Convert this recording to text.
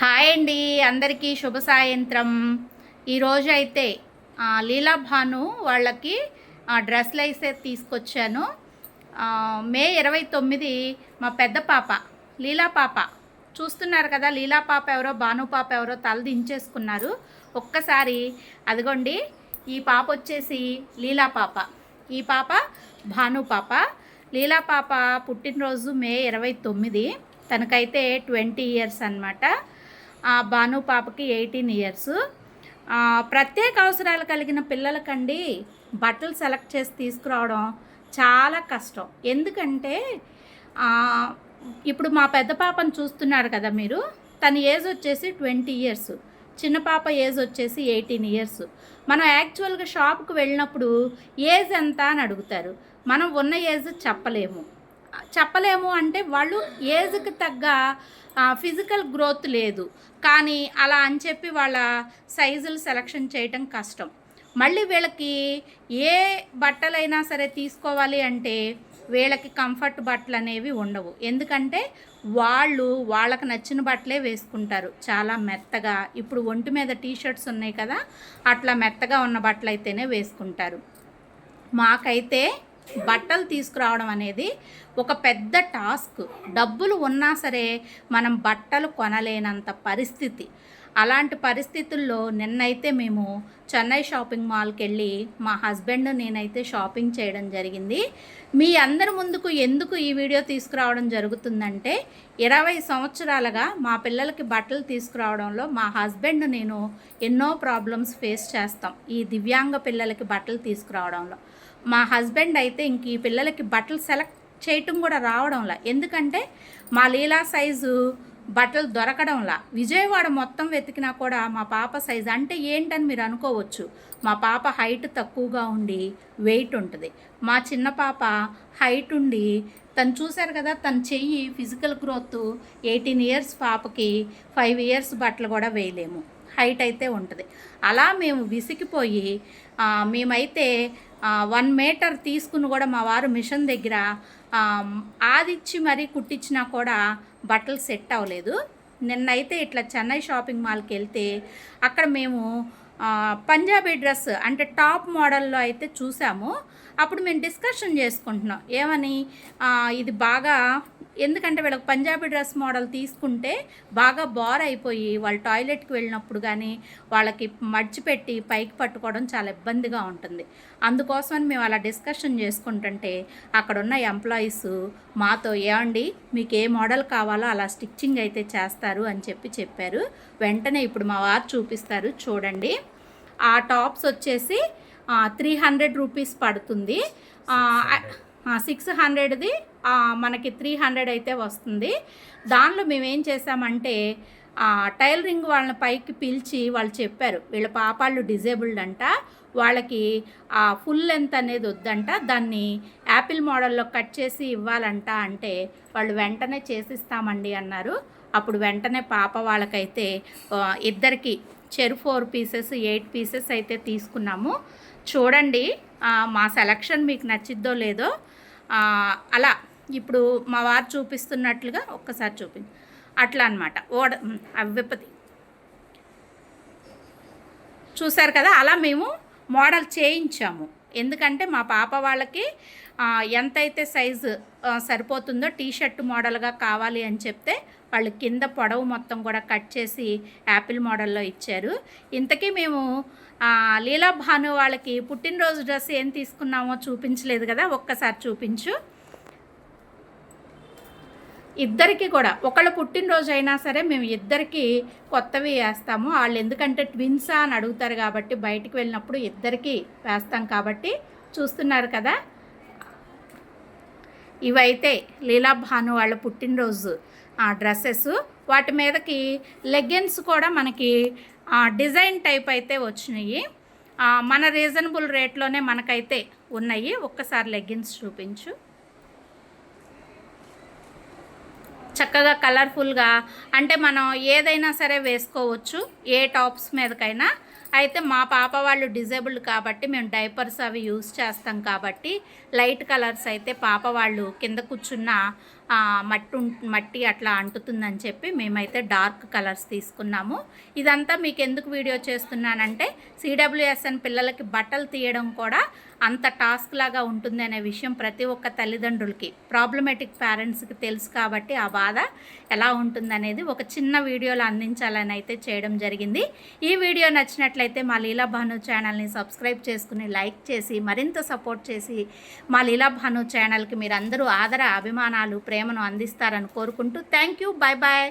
Hi అండి అందరికీ శుభ సాయంత్రం. ఈరోజు అయితే లీలా భాను వాళ్ళకి డ్రెస్లు అయితే తీసుకొచ్చాను. మే ఇరవై తొమ్మిది మా పెద్ద పాప లీలా పాప. చూస్తున్నారు కదా లీలా పాప ఎవరో భాను పాప ఎవరో తల దించేసుకున్నారు. ఒక్కసారి అదిగోండి ఈ పాప వచ్చేసి లీలా పాప. ఈ పాప భాను పాప. లీలా పాప పుట్టినరోజు మే ఇరవై తొమ్మిది. తనకైతే ట్వంటీ ఇయర్స్ అనమాట భాను పాపకి ఎయిటీన్ ఇయర్స్. ప్రత్యేక అవసరాలు కలిగిన పిల్లలకండి బట్టలు సెలెక్ట్ చేసి తీసుకురావడం చాలా కష్టం. ఎందుకంటే ఇప్పుడు మా పెద్ద పాపను చూస్తున్నారు కదా మీరు తన ఏజ్ వచ్చేసి ట్వంటీ ఇయర్స్. చిన్న పాప ఏజ్ వచ్చేసి ఎయిటీన్ ఇయర్స్. మనం యాక్చువల్గా షాప్కి వెళ్ళినప్పుడు ఏజ్ ఎంత అని అడుగుతారు. మనం ఉన్న ఏజ్ చెప్పలేము. చెప్పలేము అంటే వాళ్ళు ఏజ్కి తగ్గ ఫిజికల్ గ్రోత్ లేదు. కానీ అలా అని చెప్పి వాళ్ళ సైజులు సెలక్షన్ చేయటం కష్టం. మళ్ళీ వీళ్ళకి ఏ బట్టలైనా సరే తీసుకోవాలి అంటే వీళ్ళకి కంఫర్ట్ బట్టలు అనేవి ఉండవు. ఎందుకంటే వాళ్ళు వాళ్ళకి నచ్చిన బట్టలే వేసుకుంటారు. చాలా మెత్తగా ఇప్పుడు ఒంటి మీద టీషర్ట్స్ ఉన్నాయి కదా అట్లా మెత్తగా ఉన్న బట్టలు అయితేనే వేసుకుంటారు. మాకైతే బట్టలు తీసుకురావడం అనేది ఒక పెద్ద టాస్క్. డబ్బులు ఉన్నా సరే మనం బట్టలు కొనలేనంత పరిస్థితి. అలాంటి పరిస్థితుల్లో నిన్నైతే మేము చెన్నై షాపింగ్ మాల్కి వెళ్ళి మా హస్బెండ్ నేనైతే షాపింగ్ చేయడం జరిగింది. మీ అందరి ముందుకు ఎందుకు ఈ వీడియో తీసుకురావడం జరుగుతుందంటే ఇరవై సంవత్సరాలుగా మా పిల్లలకి బట్టలు తీసుకురావడంలో మా హస్బెండ్ నేను ఎన్నో ప్రాబ్లమ్స్ ఫేస్ చేస్తాం. ఈ దివ్యాంగ పిల్లలకి బట్టలు తీసుకురావడంలో. మా హస్బెండ్ అయితే ఇంక ఈ పిల్లలకి బట్టలు సెలెక్ట్ చేయటం కూడా రావడంలా. ఎందుకంటే మా లీలా సైజు బట్టలు దొరకడంలా. విజయవాడ మొత్తం వెతికినా కూడా మా పాప సైజు అంటే ఏంటని మీరు అనుకోవచ్చు. మా పాప హైట్ తక్కువగా ఉండి వెయిట్ ఉంటుంది. మా చిన్న పాప హైట్ ఉండి తను చూశారు కదా తన చెయ్యి ఫిజికల్ గ్రోత్ ఎయిటీన్ ఇయర్స్ పాపకి ఫైవ్ ఇయర్స్ బట్టలు కూడా వేయలేము. హైట్ అయితే ఉంటుంది. అలా మేము విసిగిపోయి మేమైతే వన్ మీటర్ తీసుకుని కూడా మా వారు మిషన్ దగ్గర ఆదిచ్చి మరీ కుట్టించినా కూడా బట్టలు సెట్ అవ్వలేదు. నిన్నైతే ఇట్లా చెన్నై షాపింగ్ మాల్కి వెళ్తే అక్కడ మేము పంజాబీ డ్రెస్ అంటే టాప్ మోడల్లో అయితే చూసాము. అప్పుడు మేము డిస్కషన్ చేసుకుంటున్నాం. ఏమని? ఇది బాగా ఎందుకంటే వీళ్ళకి పంజాబీ డ్రెస్ మోడల్ తీసుకుంటే బాగా బోర్ అయిపోయి వాళ్ళు టాయిలెట్కి వెళ్ళినప్పుడు కానీ వాళ్ళకి మడిచిపెట్టి పైకి పట్టుకోవడం చాలా ఇబ్బందిగా ఉంటుంది. అందుకోసమని మేము అలా డిస్కషన్ చేసుకుంటుంటే అక్కడ ఉన్న ఎంప్లాయీస్ మాతో ఏమండి మీకు ఏ మోడల్ కావాలో అలా స్టిచ్చింగ్ అయితే చేస్తారు అని చెప్పి చెప్పారు. వెంటనే ఇప్పుడు మా వారు చూపిస్తారు. చూడండి. ఆ టాప్స్ వచ్చేసి త్రీ హండ్రెడ్ రూపీస్ పడుతుంది. సిక్స్ హండ్రెడ్ది మనకి త్రీ హండ్రెడ్ అయితే వస్తుంది. దానిలో మేము ఏం చేసామంటే టైలరింగ్ వాళ్ళని పైకి పిలిచి వాళ్ళు చెప్పారు. వీళ్ళ పాపాళ్ళు డిజేబుల్డ్ అంట. వాళ్ళకి ఆ ఫుల్ లెంత్ అనేది వద్దంట. దాన్ని యాపిల్ మోడల్లో కట్ చేసి ఇవ్వాలంట అంటే వాళ్ళు వెంటనే చేసిస్తామండి అన్నారు. అప్పుడు వెంటనే పాప వాళ్ళకైతే ఇద్దరికి చెరు ఫోర్ పీసెస్ ఎయిట్ పీసెస్ అయితే తీసుకున్నాము. చూడండి మా సెలక్షన్ మీకు నచ్చిద్దో లేదో అలా ఇప్పుడు మా వారు చూపిస్తున్నట్లుగా ఒక్కసారి చూపింది అట్లా అనమాట ఓడ అవి చూసారు కదా అలా మేము మోడల్ చేయించాము. ఎందుకంటే మా పాప వాళ్ళకి ఎంతైతే సైజు సరిపోతుందో టీ షర్ట్ మోడల్గా కావాలి అని చెప్తే వాళ్ళు కింద పొడవు మొత్తం కూడా కట్ చేసి యాపిల్ మోడల్లో ఇచ్చారు. ఇంతకీ మేము లీలా భాను వాళ్ళకి పుట్టినరోజు డ్రెస్ ఏం తీసుకున్నామో చూపించలేదు కదా ఒక్కసారి చూపించు. ఇద్దరికి కూడా. ఒకళ్ళు పుట్టినరోజు అయినా సరే మేము ఇద్దరికి కొత్తవి వేస్తాము. వాళ్ళు ఎందుకంటే ట్విన్సా అని అడుగుతారు కాబట్టి బయటికి వెళ్ళినప్పుడు ఇద్దరికి వేస్తాం కాబట్టి చూస్తున్నారు కదా. ఇవైతే లీలా భాను వాళ్ళ పుట్టినరోజు డ్రెస్సెస్. వాటి మీదకి లెగ్గిన్స్ కూడా మనకి డిజైన్ టైప్ అయితే వచ్చినాయి. మన రీజనబుల్ రేట్లోనే మనకైతే ఉన్నాయి. ఒక్కసారి లెగ్గిన్స్ చూపించు. చక్కగా కలర్ఫుల్గా అంటే మనం ఏదైనా సరే వేసుకోవచ్చు ఏ టాప్స్ మీదకైనా. అయితే మా పాప వాళ్ళు డిజేబుల్డ్ కాబట్టి మేము డైపర్స్ అవి యూస్ చేస్తాం కాబట్టి లైట్ కలర్స్ అయితే పాప వాళ్ళు కింద కూర్చున్న మట్టి మట్టి అట్లా అంటుతుందని చెప్పి మేమైతే డార్క్ కలర్స్ తీసుకున్నాము. ఇదంతా మీకు ఎందుకు వీడియో చేస్తున్నానంటే సిడబ్ల్యూఎస్ఎన్ పిల్లలకి బట్టలు తీయడం కూడా అంత టాస్క్ లాగా ఉంటుంది అనే విషయం ప్రతి ఒక్క తల్లిదండ్రులకి ప్రాబ్లమేటిక్ పేరెంట్స్కి తెలుసు కాబట్టి ఆ బాధ ఎలా ఉంటుందనేది ఒక చిన్న వీడియోలో అందించాలని అయితే చేయడం జరిగింది. ఈ వీడియో నచ్చినట్లయితే మా లీలా భాను ఛానల్ని సబ్స్క్రైబ్ చేసుకుని లైక్ చేసి మరింత సపోర్ట్ చేసి మా లీలా భాను ఛానల్కి మీరందరూ ఆదర అభిమానాలు ప్రేమను అందిస్తారని కోరుకుంటూ థ్యాంక్ యూ బాయ్ బాయ్